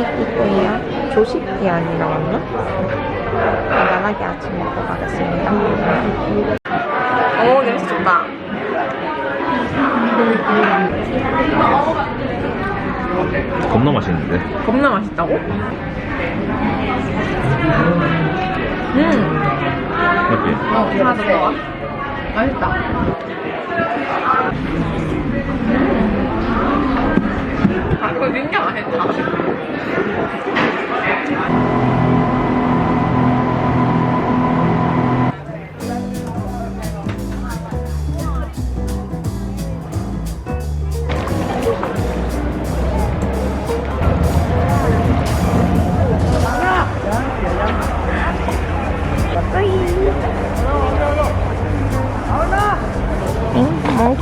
조식이고요. 조식이 아니라 왔나? 간단하게 아침 먹고 가겠습니다. 오, 냄새 좋다. 겁나 맛있는데. 겁나 맛있다고? 음, 맞지? 어, 하나 더 넣어. 맛있다.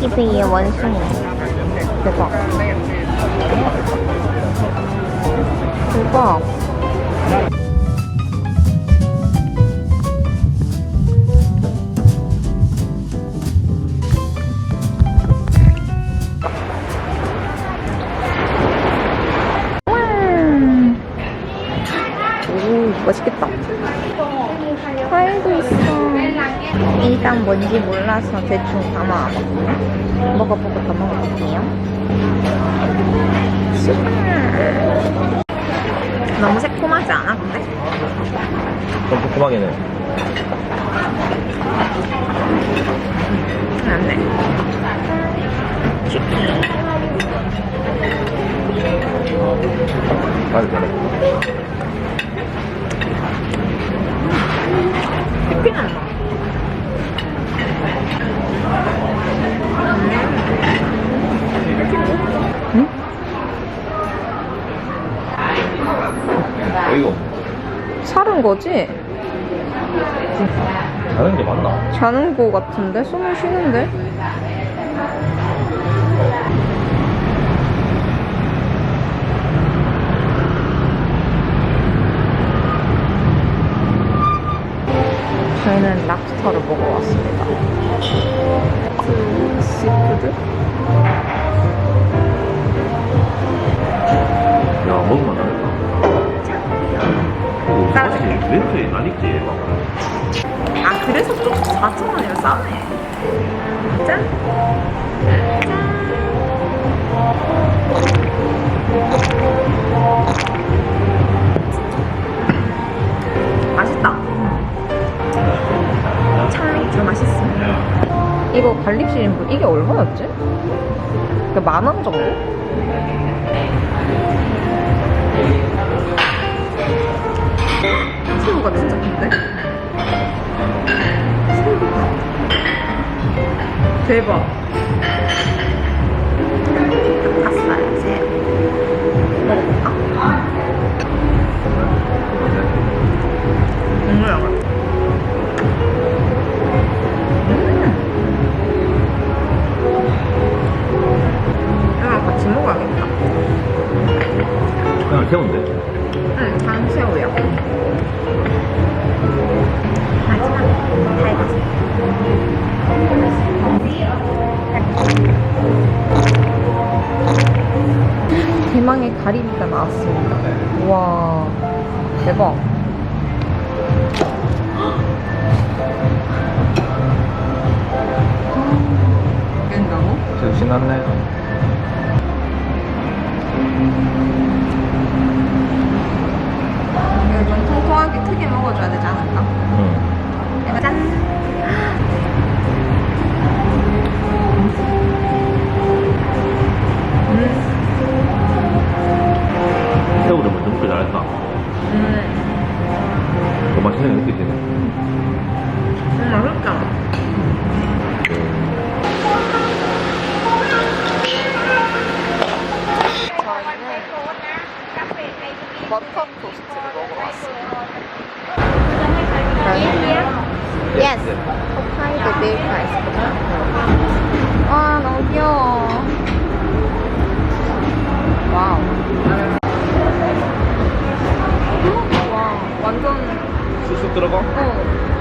응? 몽키베이의 원숭이. 대박. 대박. 음. 뭔지 몰라서 대충 담아봤고요. 먹어보고 더 먹어볼게요. 슈퍼. 너무 새콤하지 않아, 근데? 좀 조그맣게는. 안 돼. 치킨. 잘해. 치킨 안 나. 응? 어이가 없네. 살은 거지? 자는 게 맞나? 자는 거 같은데? 숨을 쉬는데? 저희는 랍스터를 먹어 왔습니다. 시푸드? 싸네 짠! 맛있다 참맥주 맛있어 이거 갈릭 시림프 이게 얼마였지? 그 만원 정도? 새우가 진짜 큰데? 대박. 닭가슴살 새우. 먹어볼까? 국물 나가. 음. 이랑 같이 먹어야겠다. 그냥 새우인데? 응, 단 새우야. 대망의 가리비가 나왔습니다. 우와, 대박. 된다고? 새우 신났네. 머턴 토스트를 먹으러 왔습니다. Yes. Hokkaido milk ice cream. 와 너무 귀여워. 와우. 와 완전. 수수 들어가? 어.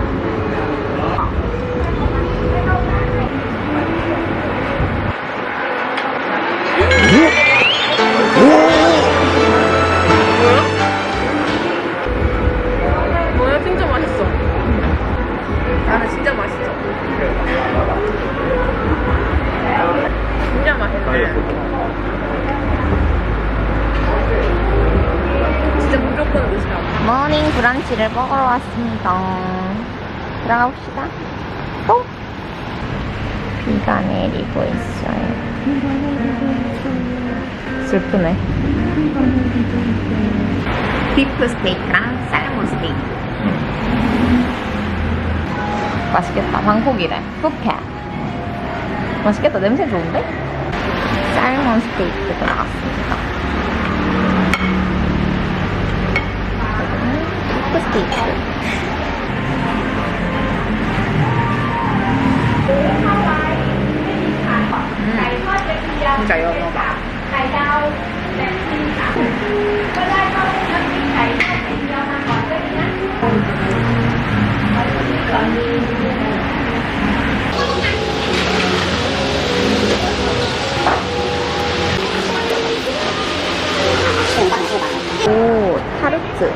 브런치를 먹으러 왔습니다. 들어가 봅시다. 또 비가 내리고 있어요. 슬프네. 비프 스테이크랑 살몬 스테이크. 맛있겠다. 방콕이래. 푸켓. 맛있겠다. 냄새 좋은데? 살몬 스테이크 들어갔습니다. пуститься. Mm. ไก่ออกนอกปากไก่ดาวแบบที่าก็ได้ก็น้ำพริกไก่ทอดเป็นยอมาก่อนก็ได้นะโอ้ทารุสึ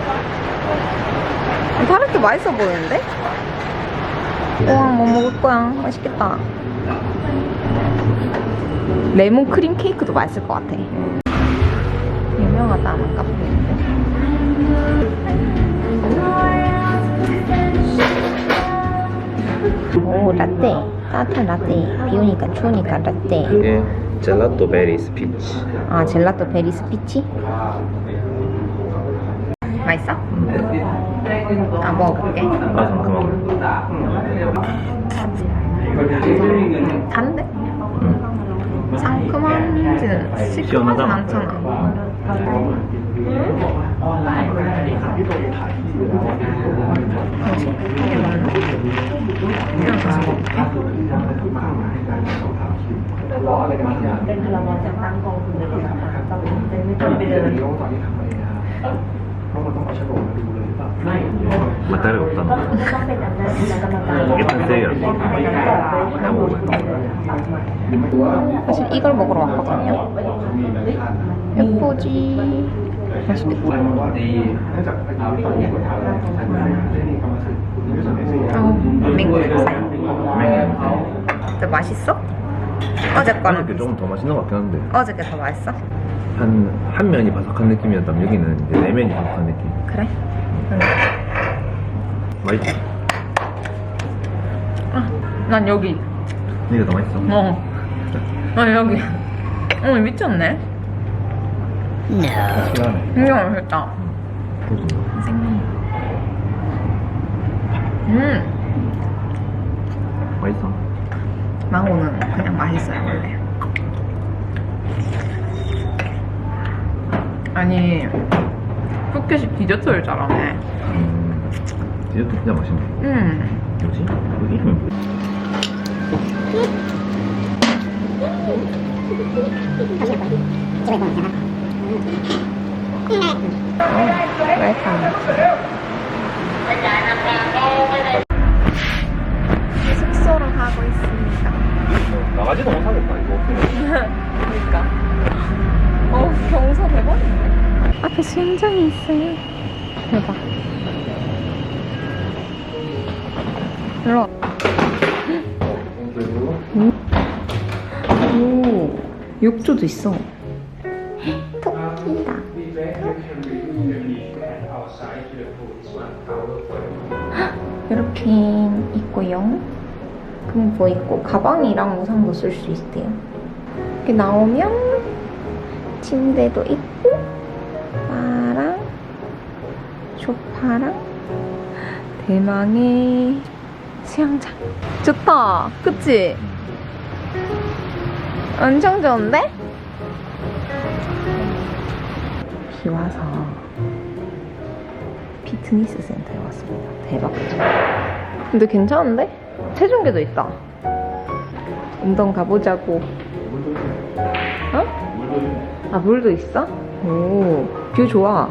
맛있어 보이는데? 우와, 뭐 먹을 거야? 맛있겠다. 레몬 크림 케이크도 맛있을 것 같아. 유명하다는 카페인데. 오, 라떼. 따뜻한 라떼. 비 오니까 추우니까 라떼. 이게 젤라또 베리 스 피치. 아, 젤라또 베리 스 피치? 맛있어? 아, 먹어볼게. 아, 잠깐만. 단데? 응. 상큼한지는 시큼하진. 않잖아. 뭐지? 이게 맞나? 이런 거 먹을게. 맛다르게 없다. 이게 탄생이라서. 내가 먹어볼까? 사실 이걸 먹으러 왔거든요. 예쁘지? 맛있겠다. 아우. 근데 맛있어? 어제 거는 이게 조금 더 맛있는 것 같긴 한데. 어제 게더 맛있어? 한, 한 면이 바삭한 느낌이었다면 여기는 이제 네 면이 바삭한 느낌. 그래? 응. 맛있지? 아, 난 여기. 이게 더 맛있어? 어. 아 여기. 어 미쳤네. 시원해. 이거 맛있다. 생각. 음, 맛있어? 망고는 그냥 맛있어요 원래. 아니 푸켓이 디저트를 잘하네. 음, 디저트 진짜 맛있네. 음. 뭐지? 그 이름이 뭐지? 웰컴. 수영장이 있어요. 대박. 일로 와. 오, 욕조도 있어. 토끼다. 이렇게 있고요. 금고 있고 가방이랑 우산도 쓸 수 있대요. 이렇게 나오면 침대도 있고 소파랑 대망의 수영장 좋다 그치? 엄청 좋은데? 비 와서 피트니스 센터에 왔습니다 대박 그죠? 근데 괜찮은데? 체중계도 있다 운동 가보자고 어? 아 물도 있어? 오, 뷰 좋아.